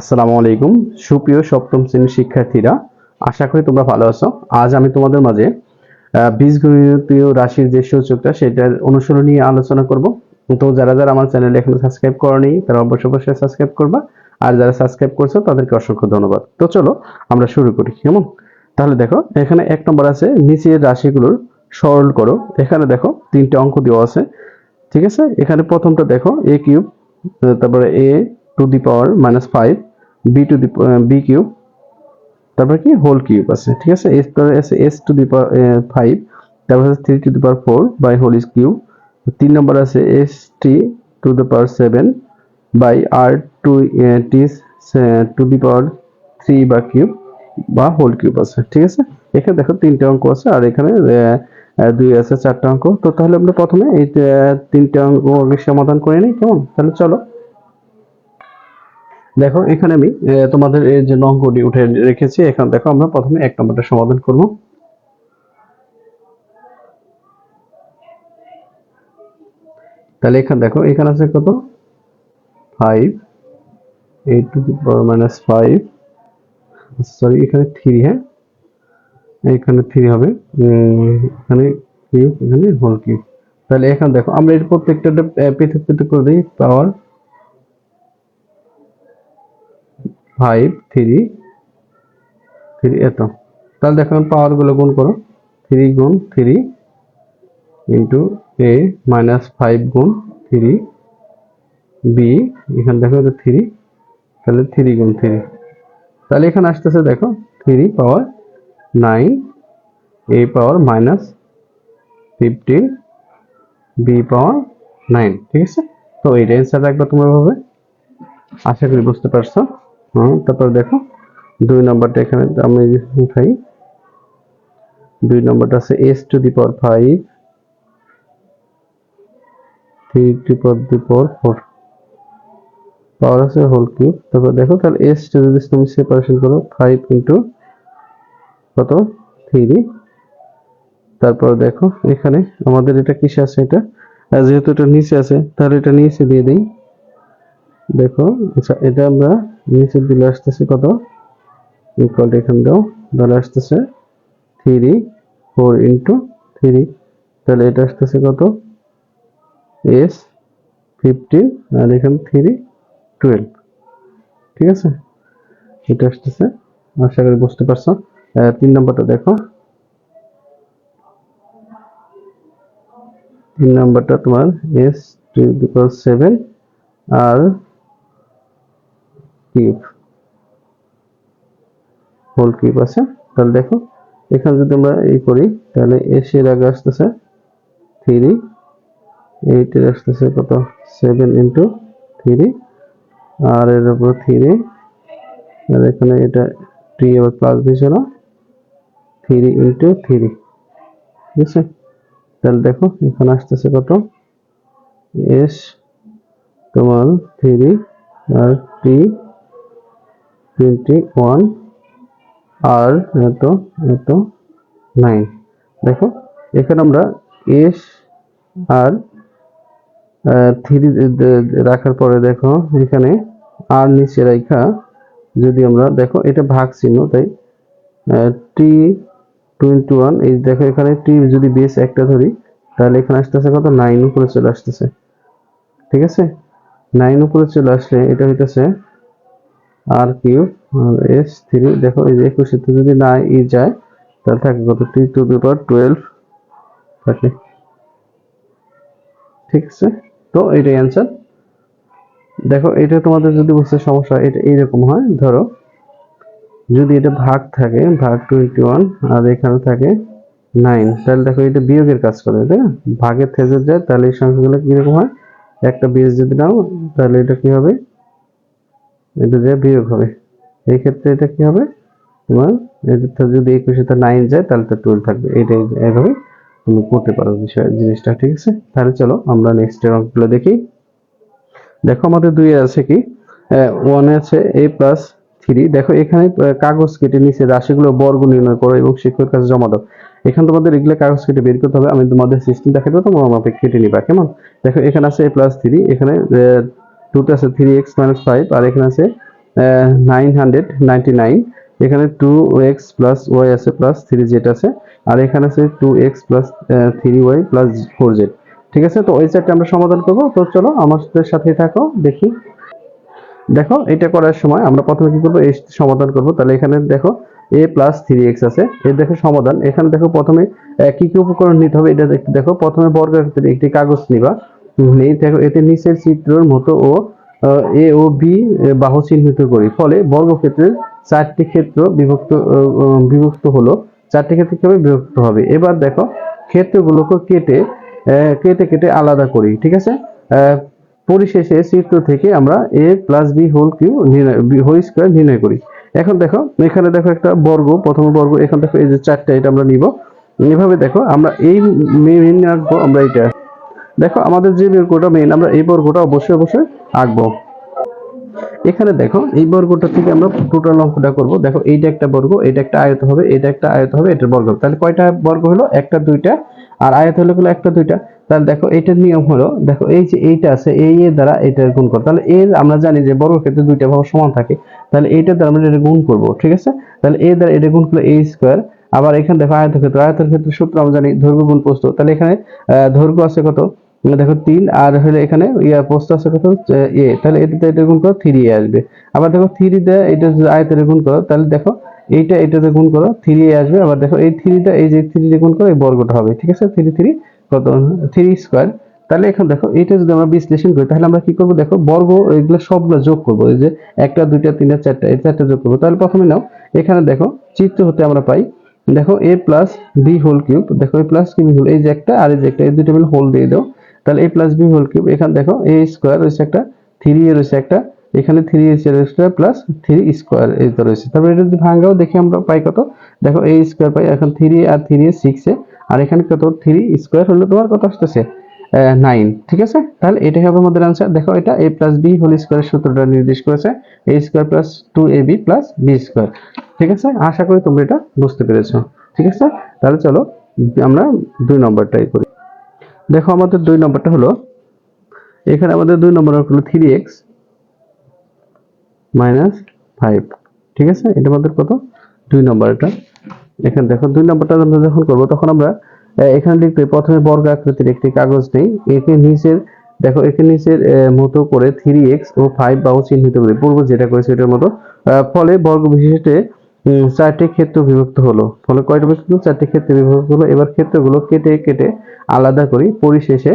আসসালামু আলাইকুম। সুপ্রিয় সপ্তম শ্রেণির শিক্ষার্থীরা, আশা করি তোমরা ভালো আছো। আজ আমি তোমাদের মাঝে বীজগণিতীয় রাশির যে সূচকটা, সেটার অনুসরণ নিয়ে আলোচনা করব। তো যারা যারা আমার চ্যানেল এখনও সাবস্ক্রাইব করনি, তারা অবশ্যই অবশ্যই সাবস্ক্রাইব করবা। আর যারা সাবস্ক্রাইব করছ, তাদেরকে অসংখ্য ধন্যবাদ। তো চলো, আমরা শুরু করি, কেমন? তাহলে দেখো, এখানে এক নম্বর আছে, নিচের রাশিগুলোর সরল করো। এখানে দেখো, তিনটে অঙ্ক দেওয়া আছে, ঠিক আছে? এখানে প্রথমটা দেখো এ কিউব তারপরে A to the power minus five B to the B cube তারপরে কি? হোল কিউব আছে ঠিক আছে? এস তারপরে আছে S to the power five তারপর আছে three to the power four by whole is cube তিন নম্বর আছে S T to the power seven by R two T to the power three বা কিউব বা হোল কিউব আছে ঠিক আছে? এখানে দেখো তিনটে অঙ্ক আছে আর এখানে আহ, আহ, দুই আছে চারটা অঙ্ক। তো তাহলে আমরা প্রথমে এই আহ, তিনটে অঙ্ক সমাধান করে নিই কেমন? তাহলে চলো। দেখো, এখানে আমি তোমাদের এই যে অঙ্কটি উঠে রেখেছি, এখানে দেখো আমরা প্রথমে এক নম্বরটা সমাধান করব। তাহলে এখানে দেখো, এখানে আছে কত? Five eight to the power minus five sorry এখানে থ্রি হ্যাঁ? এখানে থ্রি হবে এখানে কিউব এখানে হোল কিউব তাহলে এখানে দেখো, আমরা এর প্রত্যেকটা পৃথক পৃথক করে দিই পাওয়ার ফাইভ থ্রি থ্রি এত। তাহলে দেখো পাওয়ারগুলো গুণ করো। থ্রি গুণ three into A minus five গুণ থ্রি বি এখানে দেখো এটা থ্রি তাহলে থ্রি গুণ থ্রি তাহলে এখানে আসতেছে দেখো three power nine A power minus fifteen B power nine ঠিক আছে? তো এইটা অ্যান্সার রাখবে তোমরা ভাবে। আশা করি বুঝতে পারছ। হ্যাঁ তারপর দেখো, দুই নম্বরটা এখানে আমি উঠাই। দুই নম্বরটা আছে S to the power five three to power the power four power আছে হোল কিউব তারপর দেখো, তাহলে এস টা যদি তুমি সেপারেশন করো ফাইভ ইন্টু কত? থ্রি তারপর দেখো, এখানে আমাদের এটা কিসে আছে এটা? যেহেতু এটা নিচে আছে, তাহলে এটা নিচে দিয়ে দিই। দেখো আচ্ছা এটা আমরা নিচে দিলে আসতেছে কত? ইকুয়াল এখানে দাও তাহলে আসতেছে থ্রি ফোর ইন্টু থ্রি তাহলে এটা আসতেছে কত? এস ফিফটিন আর এখানে থ্রি টুয়েলভ ঠিক আছে? এটা আসতেছে, আশা করি বুঝতে পারছ। তিন নম্বরটা দেখো। তিন নম্বরটা তোমার S two seven R cube whole cube আছে। তাহলে দেখো, এখানে যদি আমরা এই করি, তাহলে এর আগে আসতেছে থ্রি এইট এর আসতেছে কত? সেভেন ইন্টু থ্রি আর এর উপর থ্রি আর এখানে এটা টি আবার প্লাস দিয়েছে না? থ্রি ইন্টু থ্রি ঠিক আছে? তাহলে দেখো, এখানে আসতেছে কত? এস তোমার three R T twenty one আর এত এত নাইন দেখো, এখানে আমরা এস আর থ্রি রাখার পরে দেখো, এখানে আর নিচে রেখা যদি আমরা দেখো, এটা ভাগ চিহ্ন, তাই টি টোয়েন্টি ওয়ান এই দেখো, এখানে টি যদি বেস একটা ধরি, তাহলে এখানে আসতেছে কত? নাইন উপরে চলে আসতেছে। ঠিক আছে? নাইন উপরে চলে আসলে এটা হইতেছে আর কিউব, আর এস থ্রি। দেখো, এই যে একুশে তো যদি না ই যায়, তাহলে থাকে কত? টি টু দি পাওয়ার টুয়েলভ থাকে। ঠিক আছে? তো এটাই অ্যান্সার দেখো, এটা তোমাদের যদি বুঝতে সমস্যা এটা এইরকম হয়, ধরো। যদি এটা ভাগ থাকে, ভাগ টোয়েন্টি ওয়ান আর এখানে থাকে নাইন তাহলে দেখো, এটা বিয়োগের কাজ করে, তাই না? ভাগের থেকে যায়, তাহলে এই সংখ্যাগুলো কীরকম হয়? একটা বিয়োগ যদি নাও, তাহলে এটা কি হবে? এটা যে বিয়োগ হবে। এই ক্ষেত্রে এটা কি হবে? তোমার এটা যদি একুশে তো নাইন যায়, তাহলে তো টুয়েলভ থাকবে। এইটাই এইভাবে তুমি করতে পারো বিষয়, জিনিসটা, ঠিক আছে? তাহলে চলো আমরা নেক্সট অঙ্কগুলো দেখি। দেখো আমাদের দুই আছে কি? ওয়ানে আছে এ প্লাস থ্রি দেখো এখানে কাগজ কেটে নিচে রাশিগুলো বর্গ নির্ণয় করো এবং শিক্ষকের কাছে জমা দাও। এখানে তোমাদের এগুলো কাগজ কেটে বের করতে হবে। আমি তোমাদের সিস্টেম দেখাবো তোমরা আমাকে কেটে নিবা, কেমন? দেখো এখানে আছে এ প্লাস থ্রি এখানে টুতে আছে থ্রি এক্স মাইনাস ফাইভ আর এখানে আছে নাইন হান্ড্রেড নাইনটি নাইন এখানে টু এক্স প্লাস ওয়াই আছে প্লাস থ্রি জেড আছে, আর এখানে আছে two X plus three Y plus four Z ঠিক আছে? তো ওই চারটা আমরা সমাধান করব। তো চলো, আমাদের সাথেই থাকো, দেখি। দেখো, এটা করার সময় আমরা প্রথমে কি করব? এই সমাধান করব। তাহলে এখানে দেখো এ প্লাস থ্রি এক্স আছে। এর দেখো সমাধান। এখানে দেখো প্রথমে কি কি উপকরণ নিতে হবে? এটা দেখো। প্রথমে বর্গাকৃতির একটি কাগজ নিবা। নেই দেখো এতে নিচের চিত্রের মতো ও এ ও বি বাহু চিহ্নিত করি ফলে বর্গক্ষেত্রের চারটি ক্ষেত্র বিভক্ত বিভক্ত হলো চারটি ক্ষেত্র কীভাবে বিভক্ত হবে এবার দেখো ক্ষেত্রগুলোকে কেটে কেটে কেটে আলাদা করি ঠিক আছে পরিশেষে চিত্র থেকে আমরা A plus B whole cube whole square নির্ণয় করি এখন দেখো এখানে দেখো একটা বর্গ প্রথম বর্গ এখন দেখো এই যে চারটা এটা আমরা নিব এভাবে দেখো আমরা এই মেন আঁকবো আমরা এটা দেখো, আমাদের যে বর্গটা মেন আমরা এই বর্গটা অবশ্যই অবশ্যই আঁকবো। এখানে দেখো, এই বর্গটা থেকে আমরা টোটাল অঙ্কটা করব। দেখো, এইটা একটা বর্গ এটা একটা আয়ত হবে এটা একটা আয়ত হবে এটা বর্গ। তাহলে কয়টা বর্গ হলো? একটা, দুইটা। আর আয়ত হলো গুলো একটা, দুইটা। তাহলে দেখো, এইটার নিয়ম হলো, দেখো, এই যে এইটা আছে, এই এর দ্বারা এটার গুণ করো। তাহলে এর আমরা জানি যে বর্গক্ষেত্রে দুইটা বাহু সমান থাকে। তাহলে এইটার দ্বারা আমরা এটা গুণ করব, ঠিক আছে? তাহলে এ দ্বারা এটা গুণ করলে এ স্কোয়ার আবার এখানে দেখো, আয়তক্ষেত্র আয়তের ক্ষেত্রে সূত্র আমরা জানি দৈর্ঘ্য গুণ প্রস্থ। তাহলে এখানে দৈর্ঘ্য আছে কত? দেখো তিন, আর হলে এখানে ইয়া পোস্ট আছে কত? এ, তাহলে এটাতে এটা গুণ করো থ্রি আসবে। আবার দেখো থ্রি দিয়ে এটা যদি গুণ করো, তাহলে দেখো এইটা এটাতে গুণ করো থ্রি আসবে। আবার দেখো এই থ্রিটা এই যে থ্রি গুণ করো, এই বর্গটা হবে, ঠিক আছে? থ্রি থ্রি কত? থ্রি স্কোয়ার তাহলে এখন দেখো, এটা যদি আমরা বিশ্লেষণ করি, তাহলে আমরা কি করব? দেখো বর্গ, এগুলো সবগুলো যোগ করব, এই যে একটা, দুইটা, তিনটা, চারটা, এই চারটা যোগ করব। তাহলে প্রথমে নাও, এখানে দেখো চিত্র হতে আমরা পাই, দেখো A plus B whole cube দেখো এ প্লাস কি বি হোল এই যে একটা, আর এই যে একটা, এই দুটো হোল দিয়ে দাও। তাহলে A plus B whole cube এখানে দেখো এ স্কোয়ার রয়েছে একটা থ্রি এ রয়েছে একটা, এখানে three A square plus three square তো রয়েছে। তারপরে এটা যদি ভাঙাও, দেখি আমরা পাই কত? দেখো এ স্কোয়ার পাই, এখন থ্রি আর থ্রি এ সিক্স এ, আর এখানে কত? থ্রি স্কোয়ার হলে তোমার কত আসতেছে? নাইন ঠিক আছে? তাহলে এটাই হবে আমাদের আনসার দেখো, এটা এ প্লাস বি হোল স্কোয়ারের সূত্রটা নির্দেশ করেছে A square plus two A B plus B square ঠিক আছে? আশা করি তোমরা এটা বুঝতে পেরেছ, ঠিক আছে? তাহলে চলো, আমরা দুই নম্বরটাই করি। দেখো আমাদের দুই নম্বরটা হলো এখানে আমাদের দুই নম্বর হলো থ্রি এক্স মাইনাস ফাইভ ঠিক আছে? এটা আমাদের কত? দুই নম্বর এটা। এখানে দেখো দুই নম্বরটা আমরা যখন করব তখন আমরা এখানে লিখতে প্রথমে বর্গ আকৃতির একটি কাগজ নেই। একে নিচের দেখো একে নিচের মতো করে থ্রি এক্স ও ফাইভ বাহু চিহ্নিত করি পূর্ব যেটা করেছে এটার মতো। ফলে বর্গ বিশিষ্টে উম, চারটি ক্ষেত্র বিভক্ত হলো। ফলে কয়টা বিভক্ত? চারটি ক্ষেত্রে বিভক্ত হলো। এবার ক্ষেত্রগুলো কেটে কেটে আলাদা করি। পরিশেষে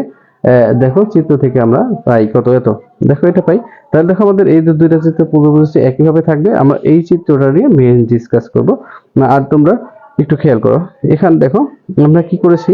দেখো চিত্র থেকে আমরা পাই কত এত। দেখো এটা পাই। তাহলে দেখো আমাদের এই দুইটা চিত্র পূর্ববর্তী একইভাবে থাকবে। আমরা এই চিত্রটা নিয়ে মেন ডিসকাস করব। না, আর তোমরা একটু খেয়াল করো। এখানে দেখো, আমরা কি করেছি?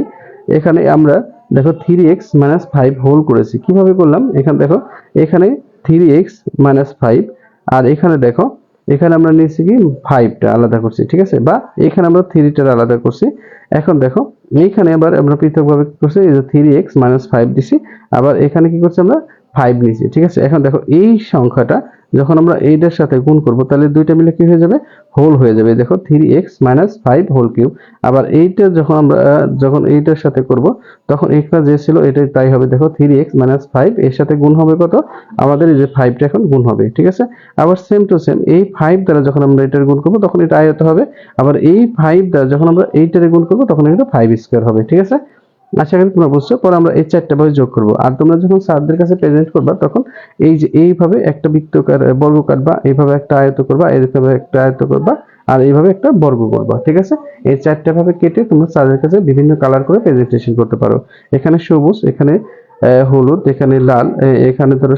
এখানে আমরা দেখো three X minus five whole করেছি। কীভাবে করলাম? এখানে দেখো, এখানে থ্রি এক্স মাইনাস ফাইভ আর এখানে দেখো এখানে আমরা নিয়েছি কি? ফাইভটা আলাদা করছি, ঠিক আছে? বা এখানে আমরা থ্রিটা আলাদা করছি। এখন দেখো, এইখানে আবার আমরা পৃথকভাবে কি করছি? থ্রি এক্স মাইনাস ফাইভ দিছি। আবার এখানে কি করছি আমরা? ফাইভ নিয়েছি ঠিক আছে? এখন দেখো, এই সংখ্যাটা যখন আমরা এইটার সাথে গুণ করব, তাহলে দুইটা মিলে কি হয়ে যাবে? হোল হয়ে যাবে। দেখো three X minus five whole cube আবার এইটা যখন আমরা, যখন এইটার সাথে করব, তখন এখানে যে ছিল, এটাই তাই হবে। দেখো থ্রি এক্স মাইনাস ফাইভ এর সাথে গুণ হবে কত? আমাদের এই যে ফাইভটা এখন গুণ হবে, ঠিক আছে? আবার সেম টু সেম এই ফাইভ দ্বারা যখন আমরা এটার গুণ করব, তখন এটা আয়ত হবে। আবার এই ফাইভ দ্বারা যখন আমরা এইটারে গুণ করব, তখন এটা ফাইভ স্কোয়ার হবে, ঠিক আছে? আশা করি তোমরা বুঝছ পরে আমরা এই চারটা ভাবে যোগ করব। আর তোমরা যখন স্যারদের কাছে প্রেজেন্ট করবা, তখন এই যে এইভাবে একটা বৃত্তকার বর্গ কাটবা, এইভাবে একটা আয়ত করবা, এইভাবে একটা আয়ত করবা, আর এইভাবে একটা বর্গ করবা, ঠিক আছে? এই চারটা ভাবে কেটে তোমরা স্যারের কাছে বিভিন্ন কালার করে প্রেজেন্টেশন করতে পারো। এখানে সবুজ, এখানে হলুদ, এখানে লাল এখানে ধরো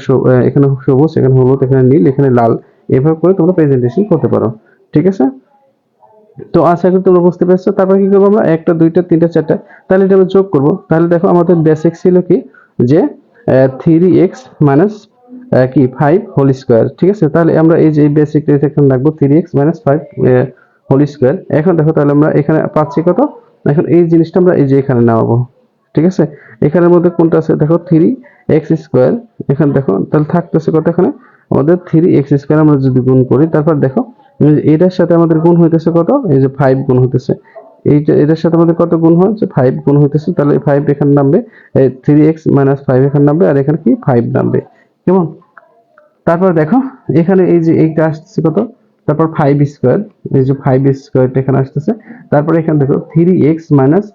এখানে সবুজ, এখানে হলুদ, এখানে নীল, এখানে লাল, এভাবে করে তোমরা প্রেজেন্টেশন করতে পারো, ঠিক আছে? তো আশা করি তোমরা বুঝতে পেরেছ। তারপর কি করব আমরা? একটা, দুইটা, তিনটা, চারটা। তাহলে এটা আমরা যোগ করব। তাহলে দেখো আমাদের বেসিক ছিল কি? যে থ্রি এক্স মাইনাস কি? ফাইভ হোল স্কোয়ার ঠিক আছে? তাহলে আমরা এই যে বেসিক এখানে রাখব three x minus five whole square এখন দেখো তাহলে আমরা এখানে পাচ্ছি কত? এখন এই জিনিসটা আমরা এই যে এখানে নামাবো। ঠিক আছে? এখানের মধ্যে কোনটা আছে? দেখো থ্রি এক্স স্কোয়ার এখানে দেখো, তাহলে থাকতেছে কত এখানে? আমাদের থ্রি এক্স স্কোয়ার আমরা যদি গুণ করি, তারপর দেখো এটার সাথে আমাদের গুণ হইতেছে কত? এই যে ফাইভ গুণ হইতেছে। এইটা, এটার সাথে আমাদের কত গুণ যে ফাইভ গুণ হইতেছে, তাহলে ফাইভ এখানে নামবে থ্রি এক্স মাইনাস ফাইভ এখানে নামবে, আর এখানে কি? ফাইভ নামবে। কেমন? তারপর দেখো, এখানে এই যে এইটা আসতেছে কত? তারপর ফাইভ স্কোয়ার এই যে ফাইভ স্কোয়ারটা এখানে আসতেছে। তারপর এখানে দেখো three x minus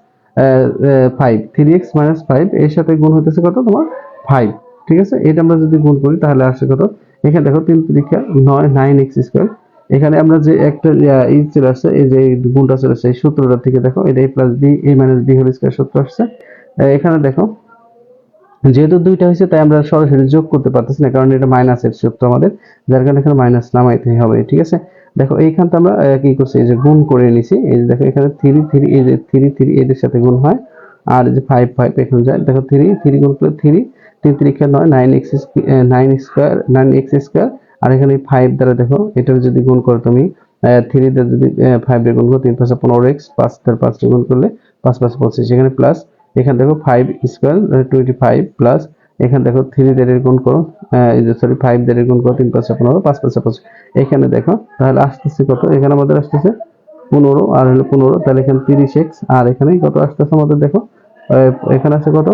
five three x minus five এর সাথে গুণ হইতেছে কত? তোমার ফাইভ ঠিক আছে? এটা আমরা যদি গুণ করি, তাহলে আসছে কত? এখানে দেখো তিন পরীক্ষা নয় নাইন এক্স স্কোয়ার এখানে আমরা যে একটা ই চলে আসছে, এই যে গুণটা চলে আসছে, এই সূত্রটা থেকে দেখো, এটা a plus b a minus b whole square সূত্র আসছে। এখানে দেখো, যেহেতু দুইটা হয়েছে, তাই আমরা সরাসরি যোগ করতে পারতেছি না, কারণ এটা মাইনাসের সূত্র আমাদের, যার কারণে এখানে মাইনাস নামাইতে হবে, ঠিক আছে? দেখো এইখানটা আমরা কি করছি, এই যে গুণ করে নিছি, এই যে দেখো, এখানে থ্রি থ্রি এই যে থ্রি থ্রি এদের সাথে গুণ হয়, আর যে ফাইভ ফাইভ এখানে যায়, দেখো থ্রি থ্রি গুণ করলে থ্রি তিন তিরিখা নয় nine x nine square nine x square আর এখানে ফাইভ দ্বারা দেখো এটার যদি গুণ করো তুমি থ্রি দিয়ে যদি ফাইভ গুণ করো, তিন পাঁচ পনেরো এক্স পাঁচ তার পাঁচ গুণ করলে পাঁচ পাঁচ পঁচিশ, এখানে প্লাস এখানে দেখো five square twenty five plus এখানে দেখো থ্রি দেড়ের গুণ করো সরি ফাইভ দেড়ের গুণ করো, তিন পাঁচশো পনেরো, পাঁচ পাঁচশো পঁচিশ, এখানে দেখো, তাহলে আসতেছে কত, এখানে আমাদের আসতেছে পনেরো, আর হলো পনেরো, তাহলে এখানে তিরিশ এক্স আর এখানে কত আসতেছে আমাদের দেখো এখানে আছে কত?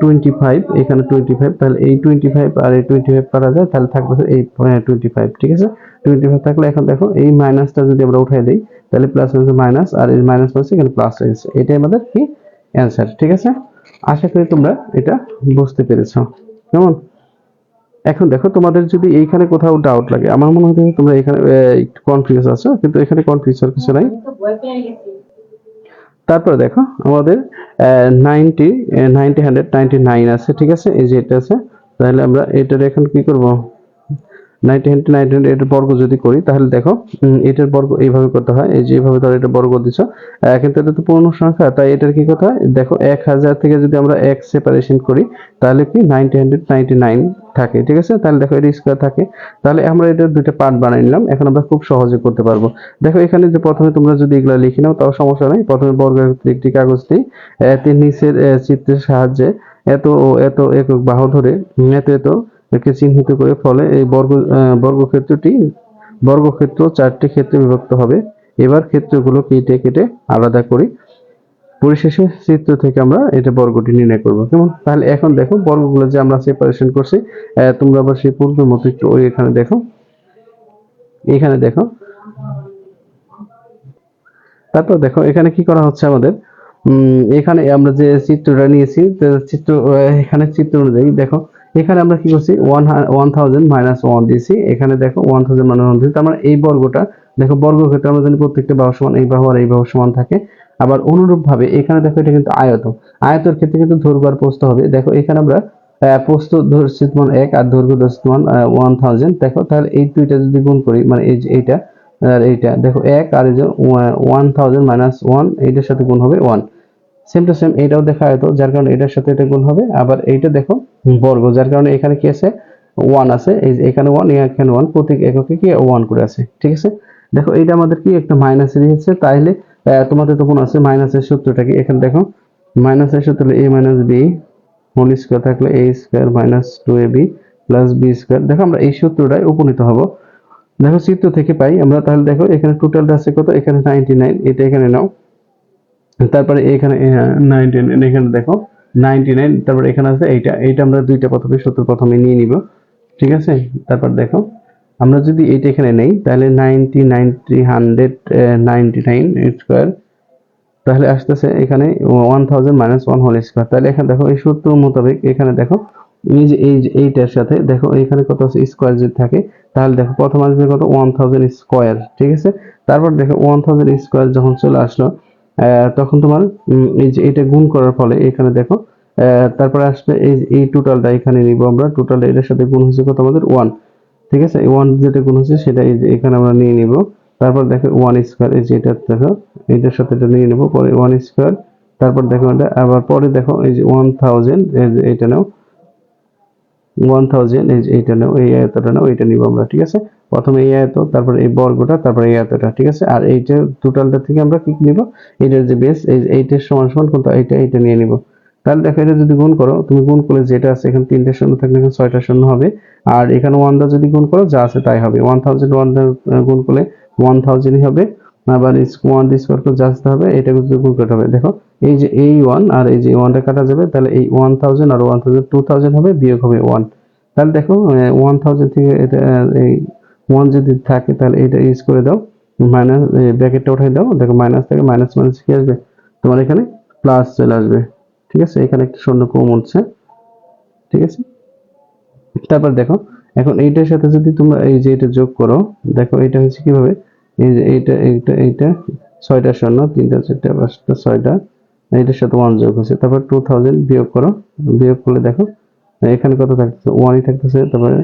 টোয়েন্টি ফাইভ এখানে টোয়েন্টি ফাইভ তাহলে এই টোয়েন্টি ফাইভ আর এই টোয়েন্টি ফাইভ করা যায়, তাহলে থাকবে এই টোয়েন্টি ফাইভ ঠিক আছে? টোয়েন্টি ফাইভ থাকলে এখন দেখো, এই মাইনাসটা যদি আমরা উঠাই দিই, তাহলে প্লাস হচ্ছে মাইনাস আর এই মাইনাস হচ্ছে এখানে প্লাস হয়েছে। এটাই আমাদের কি অ্যান্সার ঠিক আছে? আশা করি তোমরা এটা বুঝতে পেরেছ। কেমন? এখন দেখো, তোমাদের যদি এইখানে কোথাও ডাউট লাগে, আমার মনে হয় তোমরা এখানে একটু কনফিউজ আছো, কিন্তু এখানে কনফিউজ কিছু নাই। তারপর দেখো, আমাদের ninety ninety hundred ninety nine আছে, ঠিক আছে? এই যে এটা আছে, তাহলে আমরা এটার এখন কি করব? নাইনটি হান্ড্রেড নাইনটি হান্ড্রেড এটার বর্গ যদি করি তাহলে দেখো এটার বর্গ এইভাবে করতে হয় এই যে এইভাবে ধরো এটা বর্গ দিছ কিন্তু এটা তো পূর্ণ সংখ্যা তাই এটার কি হয় দেখো এক হাজার থেকে যদি আমরা এক সেপারেশন করি তাহলে কি নাইনটি হান্ড্রেড নাইনটি নাইন থাকে ঠিক আছে? তাহলে দেখো এটা স্কোয়ার থাকে। তাহলে আমরা এটা দুইটা পার্ট বানিয়ে নিলাম এখন আমরা খুব সহজে করতে পারব। দেখো এখানে যে প্রথমে তোমরা যদি এগুলো লিখে নাও তাও সমস্যা নেই। প্রথমে বর্গের একটি কাগজ আহ, তিন নিচের চিত্রের সাহায্যে এত এত একক বাহু ধরে এত এত একে চিহ্নিত করে ফলে এই বর্গ বর্গক্ষেত্রটি, বর্গক্ষেত্র চারটি ক্ষেত্রে বিভক্ত হবে। এবার ক্ষেত্রগুলো কেটে কেটে আলাদা করি। পরিশেষে চিত্র থেকে আমরা এটা বর্গটি নির্ণয় করব। কেমন? তাহলে এখন দেখো বর্গগুলো যে আমরা সেপারেশন করছি তোমরা আবার সেই পূর্বের মতো ওই এখানে দেখো। এখানে দেখো। তারপর দেখো এখানে কি করা হচ্ছে আমাদের? এখানে আমরা যে চিত্রটা নিয়েছি চিত্র এখানে চিত্র অনুযায়ী দেখো এখানে আমরা কি করছি? One one thousand minus one দিয়েছি। এখানে দেখো ওয়ান থাউজেন্ড মাইনাস ওয়ান দিয়েছি তার মানে এই বর্গটা, দেখো বর্গক্ষেত্রে আমরা জানি প্রত্যেকটা বাহু সমান এই বাহু আর এই বাহু সমান থাকে। আবার অনুরূপ ভাবে এখানে দেখো এটা কিন্তু আয়ত। আয়তের ক্ষেত্রে কিন্তু দৈর্ঘ্য আর প্রস্থ হবে। দেখো এখানে আমরা প্রস্থ ধরছি তোমার এক আর দৈর্ঘ্য ধরছি তোমার ওয়ান থাউজেন্ড দেখো তাহলে এই দুইটা যদি গুণ করি মানে এই যে এইটা, আর এইটা, দেখো এক আর এই যে ওয়ান থাউজেন্ড মাইনাস ওয়ান এইটার সাথে গুণ হবে ওয়ান সেম টু সেম এটাও দেখা যেত যার কারণে এটার সাথে এটা গুণ হবে। আবার এইটা দেখো বর্গ যার কারণে এখানে কি আছে? ওয়ান আছে। এই এখানে ওয়ান এখানে ওয়ান প্রত্যেক এককে কি? ওয়ান করে আছে। ঠিক আছে? দেখো এইটা আমাদের কি? একটা মাইনাস দিয়েছে। আহ, তোমাদের তো কোন আছে? মাইনাসের সূত্রটা কি? এখানে দেখো মাইনাসের সূত্র হলো a minus b whole square থাকলে a square minus two a b plus b square দেখো আমরা এই সূত্রটাই উপনীত হব। দেখো চিত্র থেকে পাই। আমরা তাহলে দেখো এখানে টোটালটা আছে কত? এখানে নাইনটি নাইন এটা এখানে নাও। তারপরে এখানে নাইনটি নাইন এখানে দেখো নাইনটি নাইন তারপরে এখানে আছে এইটা এইটা আমরা দুইটা প্রথমে, সত্তর প্রথমে নিয়ে নিব, ঠিক আছে? তারপর দেখো, আমরা যদি এইটা এখানে নেই, তাহলে ninety ninety hundred ninety nine square তাহলে আসতেছে এখানে one thousand minus one whole square তাহলে এখানে দেখো, এই সূত্র মোতাবেক এখানে দেখো, এই যে এই যে, এইটার সাথে দেখো, এখানে কত আছে স্কোয়ার যদি থাকে, তাহলে দেখো, প্রথম আসবে কত ওয়ান থাউজেন্ড স্কোয়ার ঠিক আছে? তারপর দেখো ওয়ান থাউজেন্ড স্কোয়ার যখন চলে আসলো তখন তোমার এই যে এটা গুণ করার ফলে এখানে দেখো তারপরে আসবে এই এই টোটালটা এখানে নিব আমরা টোটাল এটার সাথে গুণ হচ্ছে কত আমাদের ওয়ান ঠিক আছে? ওয়ান যেটা গুণ হচ্ছে সেটা এই যে এখানে আমরা নিয়ে নিব। তারপর দেখো ওয়ান স্কোয়ার এই যে এটা দেখো, এটার সাথে এটা নিয়ে নেব, পরে ওয়ান স্কোয়ার তারপর দেখো এটা, আবার পরে দেখো এই যে ওয়ান থাউজেন্ড এইটা নাও ওয়ান থাউজেন্ড এই যে এইটা নাও, এই আয়তটা নাও এইটা নিব আমরা, ঠিক আছে? প্রথমে এই আয়ত, তারপর এই বর্গটা, তারপর এই আয়তটা, ঠিক আছে? আর এইটা টোটালটা থেকে আমরা কি নিব? এটার যে বেস এই এইটার সমান সমান কোনটা এইটা এইটা নিয়ে নিব। তাহলে দেখো, এটা যদি গুণ করো, তুমি গুণ করলে যেটা আছে, এখানে তিনটে শূন্য থাকলে এখানে ছয়টা শূন্য হবে। আর এখানে ওয়ান দা যদি গুণ করো, যা আছে তাই হবে। ওয়ান থাউজেন্ড ওয়ান গুণ করলে ওয়ান থাউজেন্ডই হবে। আবার ওয়ান স্কোয়ার করে যা আসতে হবে, এটা যদি গুণ করতে হবে। দেখো, এই যে এই ওয়ান আর এই যে ওয়ানটা কাটা যাবে, তাহলে এই ওয়ান থাউজেন্ড আর ওয়ান থাউজেন্ড টু থাউজেন্ড হবে, বিয়োগ হবে ওয়ান তাহলে দেখো ওয়ান থাউজেন্ড থেকে এটা এই ওয়ান যদি থাকে তাহলে এটা ইউজ করে দাও মাইনাস ব্র্যাকেটটা উঠাই দাও, দেখো মাইনাস থেকে মাইনাস মাইনাস কি আসবে? তোমার এখানে প্লাস চলে আসবে, ঠিক আছে? এখানে একটা শূন্য কম হচ্ছে, ঠিক আছে? তারপর দেখো, এখন এইটার সাথে যদি তোমরা এই যে এটা যোগ করো, দেখো এটা হচ্ছে কীভাবে? এই যে এইটা এইটা এইটা, ছয়টা শূন্য, তিনটা, চারটা, পাঁচটা, ছয়টা, এইটার সাথে ওয়ান যোগ হচ্ছে তারপর টু থাউজেন্ড বিয়োগ করো, বিয়োগ করলে দেখো, এখানে কত থাকতেছে? ওয়ানই থাকতেছে, তারপরে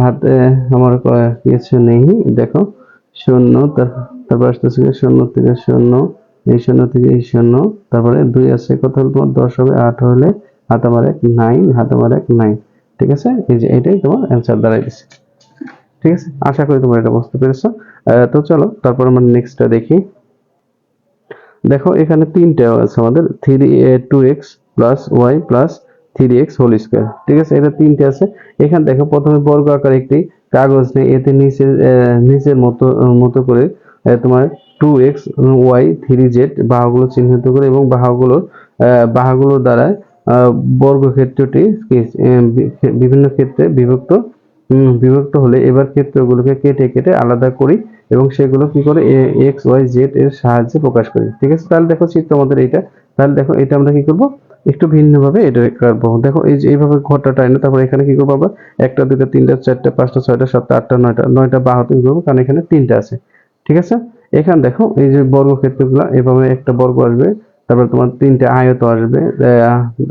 হাতে আমার কিছু নেই। দেখো, শূন্য, তার- তারপর আসতেছে শূন্য থেকে শূন্য, এই শূন্য থেকে এই শূন্য, তারপরে দুই আছে, কত হলে? তোমার দশ হবে, আট হলে হাত আমার এক নাইন হাত আমার এক নাইন ঠিক আছে? এই যে এটাই তোমার অ্যান্সার দিচ্ছে ঠিক আছে? আশা করি তোমরা এটা বুঝতে পেরেছ। তো চলো, তারপর আমরা নেক্সটটা দেখি। দেখো, এখানে তিনটা আছে আমাদের। Three two x plus y plus three x whole square. ঠিক আছে? এটা তিনটে আছে। এখানে দেখো, প্রথমে বর্গ আকার একটি কাগজ নেই। এতে নিচে নিচের মতো মতো করে তোমার two x y three z বাহুগুলো চিহ্নিত করে এবং বাহুগুলোর বাহুগুলোর দ্বারা বর্গক্ষেত্রটি বিভিন্ন ক্ষেত্রে বিভক্ত বিভক্ত হলে এবার ক্ষেত্রগুলোকে কেটে কেটে আলাদা করি এবং সেগুলো কি করে এক্স, ওয়াই, জেড এর সাহায্যে প্রকাশ করি। ঠিক আছে? তাহলে দেখো চিত্র আমাদের এইটা। তাহলে দেখো, এটা আমরা কি করব? একটু ভিন্নভাবে এটা করব দেখো, এই যে এইভাবে ঘরটা টাইনে তারপর এখানে কি করব আমরা? একটা দুটো তিনটা, চারটা, পাঁচটা, ছয়টা, সাতটা, আটটা, নয়টা নয়টা বাহাতে করব, কারণ এখানে তিনটা আছে। ঠিক আছে? এখানে দেখো, এই যে বর্গক্ষেত্রগুলো, এভাবে একটা বর্গ আসবে, তারপর তোমার তিনটা আয়ত আসবে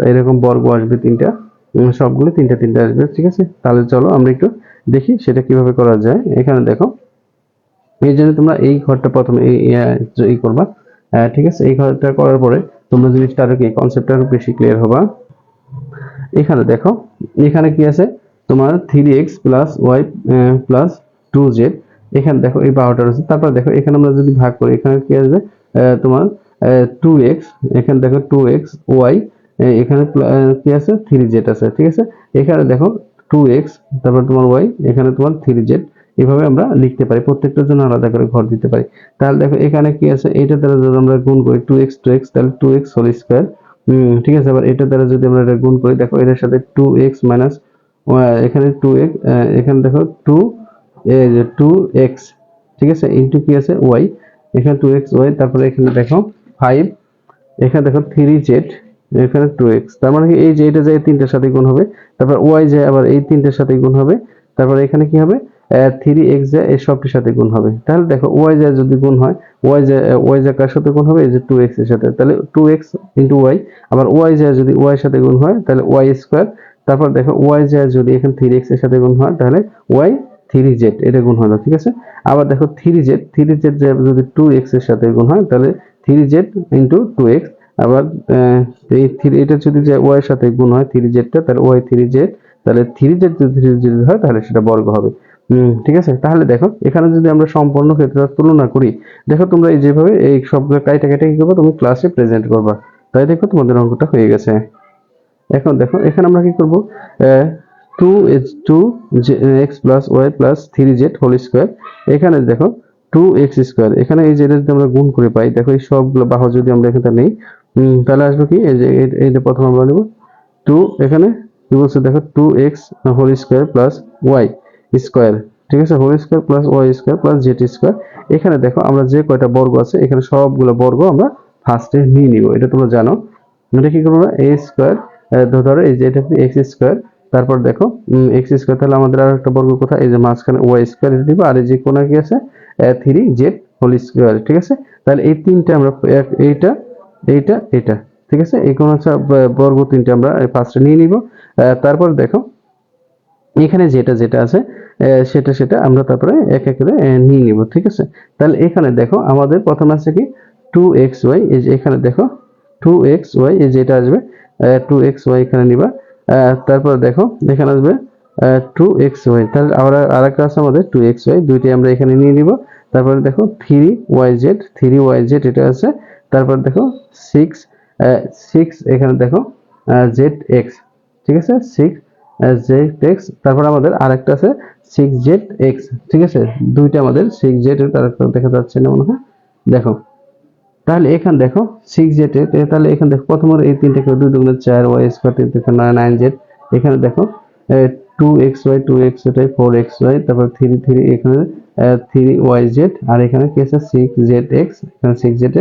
এরকম বর্গ আসবে তিনটা সবগুলো তিনটা তিনটা আসবে, ঠিক আছে? তাহলে চলো আমরা একটু দেখি সেটা কীভাবে করা যায়। এখানে দেখো, এই জন্য তোমরা এই ঘরটা প্রথমে এই করবা। ঠিক আছে? এই ঘরটা করার পরে তোমরা জিনিসটা আরও কি কনসেপ্টটা আরও বেশি ক্লিয়ার হবা, এখানে দেখো, এখানে কি আছে? তোমার three x plus y plus two z এখানে দেখো এই বারোটা রয়েছে। তারপর দেখো, এখানে আমরা যদি ভাগ করি, এখানে কি আসবে? তোমার টু এক্স এখানে দেখো টু এক্স ওয়াই এখানে কি আছে? থ্রি জেড আছে, ঠিক আছে? এখানে দেখো টু এক্স তারপর তোমার ওয়াই এখানে তোমার থ্রি জেড এভাবে আমরা লিখতে পারি, প্রত্যেকটার জন্য আলাদা করে ঘর দিতে পারি। তাহলে দেখো এখানে কি আছে? এইটা দ্বারা যদি আমরা গুণ করি টু এক্স টু এক্স তাহলে টু এক্স হোল স্কোয়ার ঠিক আছে? আবার এটা দ্বারা যদি আমরা এটা গুণ করি, দেখো এটার সাথে টু এক্স মাইনাস এখানে টু এক্স এখানে দেখো টু টু এক্স ঠিক আছে? ইন্টু কি আছে? ওয়াই এখানে টু এক্স ওয়াই তারপরে এখানে দেখো ফাইভ এখানে দেখো থ্রি জেড এখানে টু এক্স তার মানে এই যে এটা যায় তিনটার সাথে গুণ হবে, তারপর ওয়াই যায় আবার এই তিনটার সাথে গুণ হবে, তারপর এখানে কি হবে? থ্রি এক্স যায় এই সবটির সাথে গুণ হবে। তাহলে দেখো ওয়াই যায় যদি গুণ হয় ওয়াই যায় ওয়াই যায় কার সাথে গুণ হবে? এই যে টু এক্স সাথে। তাহলে টু এক্স ইন্টু ওয়াই আবার ওয়াই যায় যদি ওয়াই সাথে গুণ হয়, তাহলে ওয়াই স্কোয়ার তারপর দেখো ওয়াই যায় যদি এখানে থ্রি এক্সের সাথে গুণ হয়, তাহলে ওয়াই থ্রি জেড এটা গুণ হলো, ঠিক আছে? আবার দেখো থ্রি জেড থ্রি জেড যদি টু এক্সের সাথে গুণ হয়, তাহলে three z into two x আবার এই থ্রি এটা যদি যে ওয়াই এর সাথে গুণ হয় থ্রি জেডটা তাহলে ওয়াই থ্রি জেড তাহলে থ্রি জেড যদি থ্রি জেড হয়, তাহলে সেটা বর্গ হবে। ঠিক আছে? তাহলে দেখো, এখানে যদি আমরা সম্পূর্ণ ক্ষেত্রে তুলনা করি, দেখো তোমরা এই যেভাবে এই সবগুলো কাইটা কেটে কি করব? তুমি ক্লাসে প্রেজেন্ট করবা। তাই দেখো তোমাদের অঙ্কটা হয়ে গেছে। এখন দেখো, এখানে আমরা কি করব? Two h two x plus y plus three z whole square এখানে দেখো টু এক্স স্কোয়ার এখানে এই যেটা যদি আমরা গুণ করে পাই, দেখো এই সবগুলো বাহু যদি আমরা এখানে নেই তাহলে আসবে কি? এই যে, এই- এইটা প্রথম আমরা নেব। টু এখানে কি বলছে? দেখো two x whole square plus y square, ঠিক আছে? Whole square plus y square plus z square. এখানে দেখো আমরা যে কয়টা বর্গ আছে, এখানে সবগুলো বর্গ আমরা ফার্স্টে নিয়ে নিব, এটা তোমরা জানো। এটা কি করব? না এ স্কোয়ার ধরো, এই যে এটা এক্স স্কোয়ার। তারপর দেখো এক্স স্কোয়ার, তাহলে আমাদের আর একটা বর্গ কোথায়? এই যে মাঝখানে ওয়াই স্কোয়ার এটা দিব আর এই যে কোনা কি আছে? থ্রি জেড হোল স্কোয়ার, ঠিক আছে? তাহলে এই তিনটা আমরা এইটা এইটা এটা ঠিক আছে? এই কোন বর্গ তিনটা আমরা ফার্স্টে নিয়ে নিব। তারপর দেখো এখানে যেটা যেটা আছে সেটা সেটা আমরা তারপরে এক এক করে নিয়ে নিব, ঠিক আছে? তাহলে এখানে দেখো, আমাদের প্রথম আছে কি? টু এক্স ওয়াই এই যে এখানে দেখো টু এক্স ওয়াই এই যেটা আসবে টু এক্স ওয়াই এখানে নিবা। তারপর দেখো, এখানে আসবে টু এক্স ওয়াই তাহলে আবার আরেকটা আছে আমাদের টু এক্স ওয়াই দুইটি আমরা এখানে নিয়ে নিব। তারপরে দেখো three y z three y z এটা আছে। তারপর দেখো সিক্স সিক্স এখানে দেখো জেড এক্স ঠিক আছে? সিক্স জেড এক্স তারপর আমাদের আরেকটা আছে সিক্স জেড এক্স ঠিক আছে? দুইটা আমাদের সিক্স জেড তার একটা দেখা যাচ্ছে না মনে হয়। দেখো, তাহলে এখানে দেখো সিক্স জেড তাহলে এখানে দেখো প্রথম এই তিনটে করে দুই দুগুণে চার ওয়াই স্কোয়ার তিন তিন নয় নাইন জেড এখানে দেখো two x y two x y four x y তারপর থ্রি থ্রি এখানে থ্রি ওয়াই জেড আর এখানে কি আছে? সিক্স জেড এক্স এখানে সিক্স জেড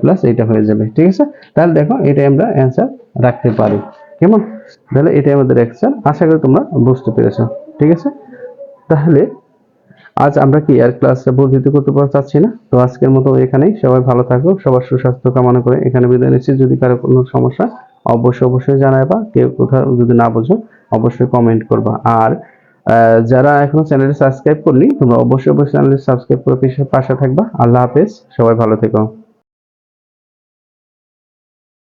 প্লাস এটা হয়ে যাবে, ঠিক আছে? তাহলে দেখো এটাই আমরা অ্যান্সার রাখতে পারি। কেমন? তাহলে এটাই আমাদের অ্যান্সার আশা করি তোমরা বুঝতে পেরেছ। ঠিক আছে? তাহলে আজ আমরা কি আর ক্লাসটা বর্ধিত করতে চাচ্ছি না? তো আজকের মতো এখানেই। সবাই ভালো থাকো, সবার সুস্বাস্থ্য কামনা করে এখানে বিদায় নিচ্ছি। যদি কারও কোনো সমস্যা, অবশ্যই অবশ্যই জানাবা কেউ কোথাও যদি না বোঝো, অবশ্যই কমেন্ট করবা। আর যারা এখনও চ্যানেলটি সাবস্ক্রাইব করনি, তোমরা অবশ্যই অবশ্যই চ্যানেলটি সাবস্ক্রাইব করে পাশে থাকবা। আল্লাহ হাফেজ। সবাই ভালো থেকো।